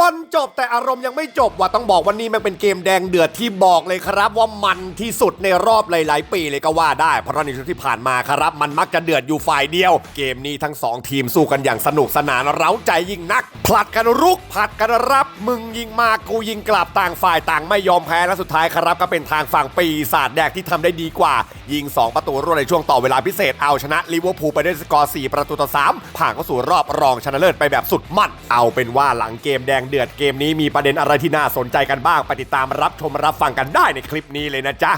มันจบแต่อารมณ์ยังไม่จบว่ะต้องบอกวันนี้มันเป็นเกมแดงเดือดที่บอกเลยครับ ว่ามันที่สุดในรอบหลาย ๆ ปีเลยก็ว่าได้ เพราะในช่วงที่ผ่านมาครับ มันมักจะเดือดอยู่ฝ่ายเดียว เกมนี้ทั้งสองทีมสู้กันอย่างสนุกสนานเร้าใจยิ่งนักผลัดกันรุกผลัดกันรับ มึงยิงมากูยิงกลับต่างฝ่ายต่างไม่ยอมแพ้และสุดท้ายครับ ก็เป็นทางฝั่งปีศาจแดกที่ทำได้ดีกว่า ยิง 2 ประตูรวดในช่วงต่อเวลาพิเศษเอาชนะลิเวอร์พูลไปด้วยสกอร์4ประตูต่อ3ผ่านเข้าสู่รอบรองชนะเลิศไปแบบสุดมันเอาเป็นว่าหลังเกมแดงเดือดเกมนี้มีประเด็นอะไรที่น่าสนใจกันบ้าง ไปติดตามรับชมรับฟังกันได้ในคลิปนี้เลยนะจ๊ะ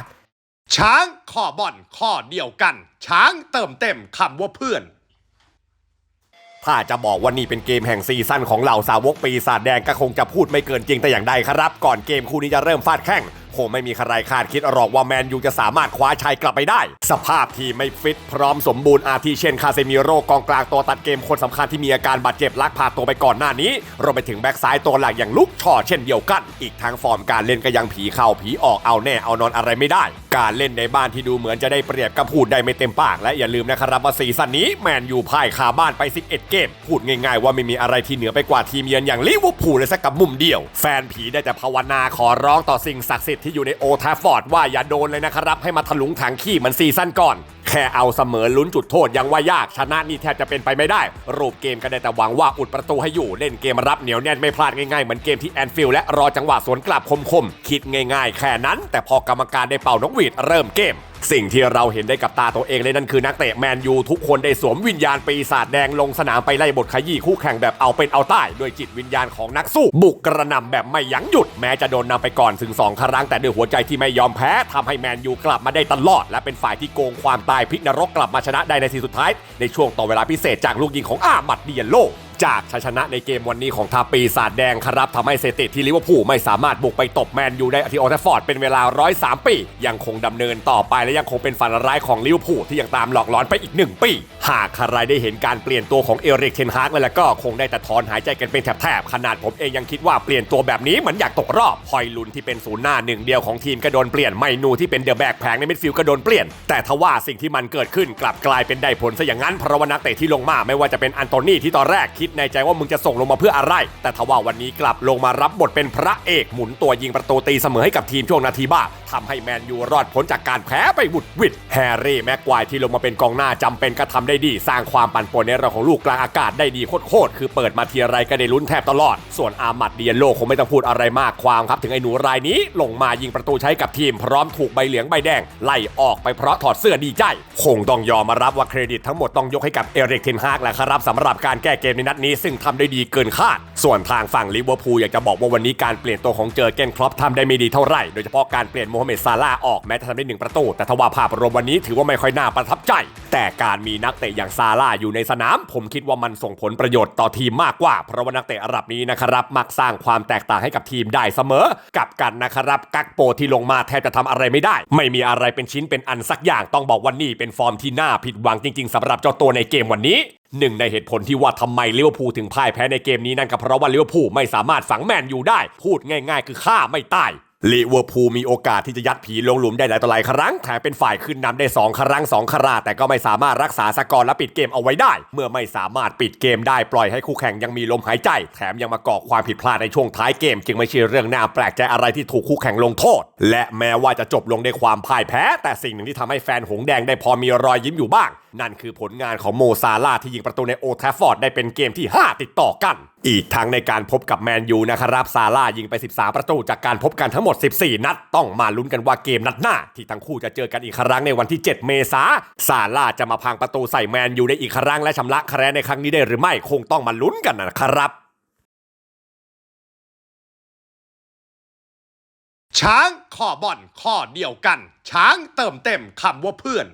ช้างข้อบอลข้อเดียวกัน ช้างเติมเต็มคำว่าเพื่อน ถ้าจะบอกว่านี่เป็นเกมแห่งซีซั่นของเหล่าสาวกปีศาจแดงก็คงจะพูดไม่เกินจริงแต่อย่างใดครับ ก่อนเกมคู่นี้จะเริ่มฟาดแข้ง คงไม่มีใครคาดคิดหรอกว่าแมนยูจะสามารถคว้าชัยกลับไปได้ สภาพทีมไม่ฟิตพร้อมสมบูรณ์อาทิเช่นคาเซมิโร่กองกลางตัวตัดเกมคนสำคัญที่มีอาการบาดเจ็บลักพาตัวไปก่อนหน้านี้รวมไปถึงแบ็กซ้ายตัวหลักอย่างลุกช่อเช่นเดียวกัน อีกทั้งฟอร์มการเล่นก็ยังผีเข้าผีออกเอาแน่เอานอนอะไรไม่ได้ การเล่นในบ้านที่ดูเหมือนจะได้เปรียบก็พูดได้ไม่เต็มปาก และอย่าลืมนะครับว่าซีซั่นนี้แมนยูพ่ายคาบ้านไป 11 เกม พูดง่ายๆ ว่าไม่มีอะไรที่เหนือไปกว่าทีมเยือนอย่างลิเวอร์พูลเลยสักกับมุมเดียว แฟนผีได้แต่ภาวนาขอร้องต่อสิ่งศักดิ์สิทธิ์ที่อยู่ในโอทาฟอร์ดว่าอย่าโดนเลยนะครับ ให้มาถลุงถังขี้เหมือนซีซั่นก่อน แค่เอาเสมอลุ้นจุดโทษยังว่ายากชนะนี่แทบจะเป็นไปไม่ได้ รูปเกมก็ได้แต่หวังว่าอุดประตูให้อยู่เล่นเกมรับเหนียวแน่นไม่พลาดง่ายๆเหมือนเกมที่แอนฟิลด์และรอจังหวะสวนกลับคมๆคิดง่าย ๆ แค่นั้น แต่พอกรรมการได้เป่านกหวีดเริ่มเกมสิ่งที่เราเห็นได้กับตาตัวเองเลยนั่นคือนักเตะแมนยูทุกคนได้สวมวิญญาณปีศาจแดงลงสนามไปไล่บทขยี้คู่แข่งแบบเอาเป็นเอาตายด้วยจิตวิญญาณของนักสู้ บุกกระหน่ำแบบไม่ยั้งหยุด แม้จะโดนนำไปก่อนถึง 2 ครั้ง แต่ด้วยหัวใจที่ไม่ยอมแพ้ทำให้แมนยูกลับมาได้ตลอด และเป็นฝ่ายที่โกงความตายพลิกนรกกลับมาชนะได้ในทีสุดท้าย ในช่วงต่อเวลาพิเศษจากลูกยิงของอามัดเดียโล จากชัยชนะในเกมวันนี้ของทาปีศาจแดงครับทำให้เซติที่ลิเวอร์พูลไม่สามารถบุกไปตบแมนยูได้ที่โอลแทฟอร์ดเป็นเวลา 103 ปี ยังคงดำเนินต่อไปและยังคงเป็นฝันร้ายของลิเวอร์พูลที่ยังตามหลอกหลอนไปอีก 1 ปี หากใครได้เห็นการเปลี่ยนตัวของเอริกเทนฮากแล้วก็คงได้แต่ถอนหายใจกันเป็นแถบๆขนาดผมเองยังคิดว่าเปลี่ยนตัวแบบนี้เหมือนอยากตกรอบพอยลุนที่เป็นศูนย์หน้าหนึ่งเดียวของทีมก็โดนเปลี่ยนไมนูที่เป็นเดอะแบกแผงในมิดฟิลด์ก็โดนเปลี่ยน แต่ทว่าสิ่งที่มันเกิดขึ้นกลับกลายเป็นได้ผลซะอย่างนั้นเพราะว่านักเตะที่ลงมาไม่ว่าจะเป็นอันโตนีที่ตอนแรกคิดในใจว่ามึงจะส่งลงมาเพื่ออะไร แต่ทว่าวันนี้กลับลงมารับบทเป็นพระเอกหมุนตัวยิงประตูตีเสมอให้กับทีมช่วงนาทีบ้าทำให้แมนยูรอดพ้นจากการแพ้ไปบุดวิดแฮร์รี่แม็กควายที่ลงมาเป็นกองหน้าจำเป็นก็ทำได้ดี สร้างความปั่นป่วนในเรื่องของลูกกลางอากาศได้ดีโคตรๆคือเปิดมาทีไรก็ได้ลุ้นแทบตลอด ส่วนอามัดเดียโลคงไม่ต้องพูดอะไรมากความครับถึงไอ้หนูรายนี้ลงมายิงประตูใช้กับทีม พร้อมถูกใบเหลืองใบแดง ไล่ออกไปเพราะถอดเสื้อดีใจ คงต้องยอมมารับว่าเครดิตทั้งหมดต้องยกให้กับเอริกเทนฮากแหละครับสำหรับการแก้เกมในนัดนี้ซึ่งทำได้ดีเกินคาด ส่วนทางฝั่งลิเวอร์พูลอยากจะบอกว่าวันนี้การเปลี่ยนตัวของเจอเกนครอปทำได้ไม่ดีเท่าไหร่ โดยเฉพาะการเปลี่ยนโมฮัมเหม็ดซาลาออกแม้จะทำได้หนึ่งประตู แต่ทว่าภาพรวมวันนี้ถือว่าไม่ค่อยน่าประทับใจ แต่การมีนักเตะอย่างซาลาอยู่ในสนาม ผมคิดว่ามันส่งผลประโยชน์ต่อทีมมากกว่า เพราะว่านักเตะอาหรับนี้นะครับมักสร้างความแตกต่างให้กับทีมได้เสมอ กับกันนะครับกักโปที่ลงมาแทบจะทำอะไรไม่ได้ ไม่มีอะไรเป็นชิ้นเป็นอันสักอย่างต้องบอกว่านี่เป็นฟอร์มที่น่าผิดหวังจริงๆสำหรับเจ้าตัวในเกมวันนี้ หนึ่งในเหตุผลที่ว่าทำไมลิเวอร์พูลถึงพ่ายแพ้ในเกมนี้นั่นก็เพราะว่าลิเวอร์พูลไม่สามารถฝังแมนอยู่ได้ พูดง่าย ๆ คือฆ่าไม่ตาย ลิเวอร์พูลมีโอกาสที่จะยัดผีลงหลุมได้หลายต่อหลายครั้งแถมเป็นฝ่ายขึ้นนำได้ 2 ครั้ง 2 คราแต่ก็ไม่สามารถรักษาสกอร์และปิดเกมเอาไว้ได้ เมื่อไม่สามารถปิดเกมได้ปล่อยให้คู่แข่งยังมีลมหายใจ แถมยังมาก่อความผิดพลาดในช่วงท้ายเกม จึงไม่ใช่เรื่องน่าแปลกใจอะไรที่ถูกคู่แข่งลงโทษ และแม้ว่าจะจบลงด้วยความพ่ายแพ้ แต่สิ่งหนึ่งที่ทำให้แฟนหงส์แดงได้พอมีรอยยิ้มอยู่บ้าง นั่นคือผลงานของโมซาลาที่ยิงประตูในโอแทฟฟอร์ดได้เป็นเกมที่ 5 ติดต่อกัน อีกทั้งในการพบกับแมนยูนะครับซาลายิงไป 13 ประตู จากการพบกันทั้งหมด 14 นัด ต้องมาลุ้นกันว่าเกมนัดหน้า ที่ทั้งคู่จะเจอกันอีกครั้งในวันที่ 7 เมษาซาลาจะมาพังประตูใส่แมนยูได้อีกครั้งและชำระคะแนนในครั้งนี้ได้หรือไม่คงต้องมาลุ้นกันนะครับช้างข้อบอลข้อเดียวกัน ช้างเติมเต็มคำว่าเพื่อน